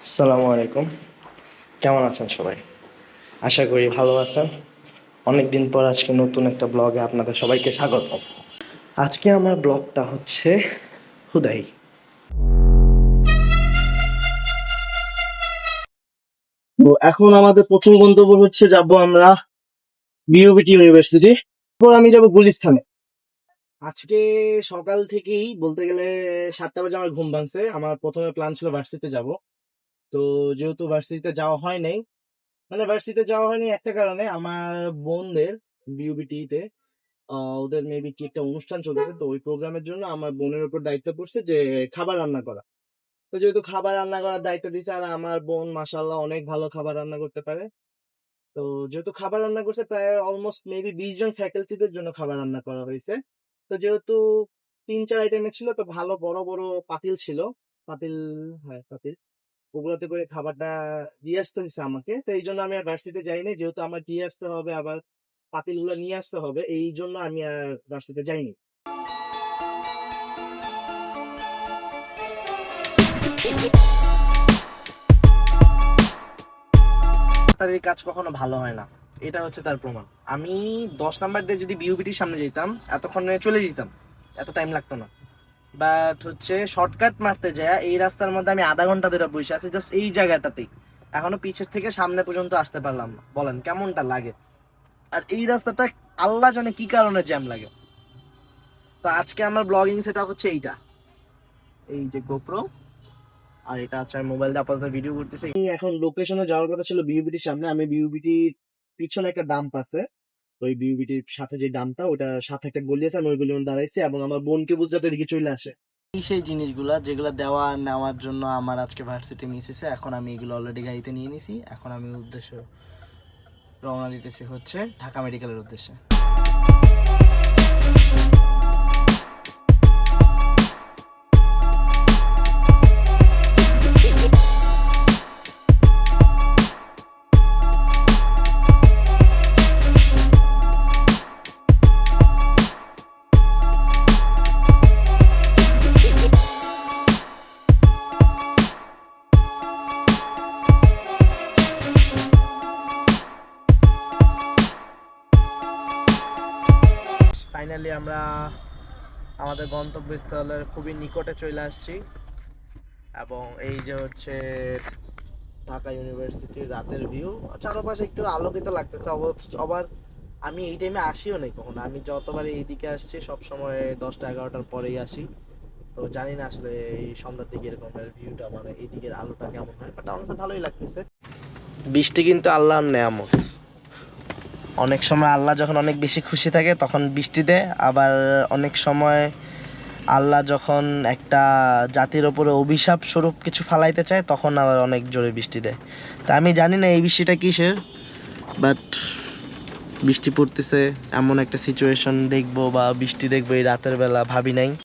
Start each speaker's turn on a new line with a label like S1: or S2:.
S1: আসসালামু আলাইকুম। কেমন আছেন সবাই? আশা করি ভালো আছেন। অনেক দিন পর আজকে নতুন একটা ব্লগে আপনাদের সবাইকে স্বাগত। আজকে আমার ব্লগটা হচ্ছে হুদাই। তো এখন আমাদের প্রথম গন্তব্য হচ্ছে যাব আমরা বিউবিটি ইউনিভার্সিটি তারপর আমি যাব গুলিস্থানে আজকে সকাল থেকেই বলতে গেলে সাতটা বাজে আমার ঘুম ভাঙছে। আমার প্রথমে প্ল্যান ছিল ভার্সিটিতে যাব। তো যেহেতু ভার্সিটিতে যাওয়া হয় নাই মানে ভার্সিটিতে যাওয়া হয়নি একটা কারণে আমার বোনদের বিউবিটিতে ওদের মেবি কি একটা অনুষ্ঠান চলতেছে, তো ওই প্রোগ্রামের জন্য আমার বোনের উপর দায়িত্ব পড়ছে যে খাবার রান্না করা। তো যেহেতু খাবার রান্না করার দায়িত্ব দিছে আর আমার বোন মাসাল্লাহ অনেক ভালো খাবার রান্না করতে পারে, তো যেহেতু খাবার রান্না করছে প্রায় অলমোস্ট মেবি বিশ জন ফ্যাকাল্টিদের জন্য খাবার রান্না করা হয়েছে। তো যেহেতু তিন চার আইটেমের ছিল, তো ভালো বড় বড় পাতিল ছিল, পাতিল হ্যাঁ পাতিল। ওগুলোতে করে খাবারটা দিয়ে আসতে হয়েছে আমাকে। তো এই জন্য আমি আর ভার্সিটিতে যাইনি যেহেতু আমার দিয়ে আসতে হবে, আবার পাতিলগুলো নিয়ে আসতে হবে, এই জন্য আমি আর ভার্সিটিতে যাইনি তার এই কাজ কখনো ভালো হয় না। এটা হচ্ছে তার প্রমাণ। আমি দশ নাম্বার দিয়ে যদি বিউবিটির সামনে যেতাম, এতক্ষণে চলে যেতাম, এত টাইম লাগতো না। বাট হচ্ছে শর্টকাট মারতে যায়, এই রাস্তার মধ্যে আমি আধা ঘণ্টা ধরে বসে আছি জাস্ট এই জায়গাটাতেই। এখনও পিছের থেকে সামনে পর্যন্ত আসতে পারলাম না। বলেন, কেমনটা লাগে? আর এই রাস্তাটা আল্লাহ জানে কি কারণে জ্যাম লাগে। তো আজকে আমার ব্লগিং সেটা হচ্ছে এইটা। এই যে গোপ্রো আর এটা হচ্ছে মোবাইল দিয়ে আপাতত ভিডিও করতেছি। এখন লোকেশনে যাওয়ার কথা ছিল বিউবিটির সামনে। আমি বিউবিটির পিছনে একটা ডাম্প আছে। ওই বিউবিটির সাথে যে ডামটা, ওটা সাথে একটা গলি আছে আমি ওই গলি দাঁড়াইছি এবং আমার বোনকে বুঝতে দিকে চলে আসে। এই সেই জিনিসগুলা যেগুলো দেওয়া নেওয়ার জন্য আমার আজকে ভার্সিটি মিস হয়েছে, এখন আমি এগুলো অলরেডি গাড়িতে নিয়ে নিছি। এখন আমি উদ্দেশ্য রওনা দিতেছি হচ্ছে ঢাকা মেডিকেলের উদ্দেশ্যে। ফাইনালি আমরা আমাদের গন্তব্যস্থলের খুবই নিকটে চলে আসছি। এবং এই যে হচ্ছে ঢাকা ইউনিভার্সিটির রাতের ভিউ, চারপাশে একটু আলোকিত লাগতেছে। আবার আমি এই টাইমে আসিও নাই কখনো। আমি যতবার এইদিকে আসছি সব সময় দশটা, এগারোটার পরেই আসি। তো জানি না আসলে এই সন্ধ্যার দিকে এরকম ভিউটা মানে এই দিকের আলোটা কেমন হয়। বাট আমার কাছে ভালোই লাগতেছে। বৃষ্টি কিন্তু আল্লাহর নেয়ামত। অনেক সময় আল্লাহ যখন অনেক বেশি খুশি থাকে, তখন বৃষ্টি দেয়। আবার অনেক সময় আল্লাহ যখন একটা জাতির ওপরে অভিশাপ স্বরূপ কিছু ফালাইতে চায়, তখন আবার অনেক জোরে বৃষ্টি দেয়। তা আমি জানি না এই বৃষ্টিটা কিসের বাট বৃষ্টি পড়তেছে, এমন একটা সিচুয়েশন দেখব বা বৃষ্টি দেখব এই রাতের বেলা, ভাবি নাই।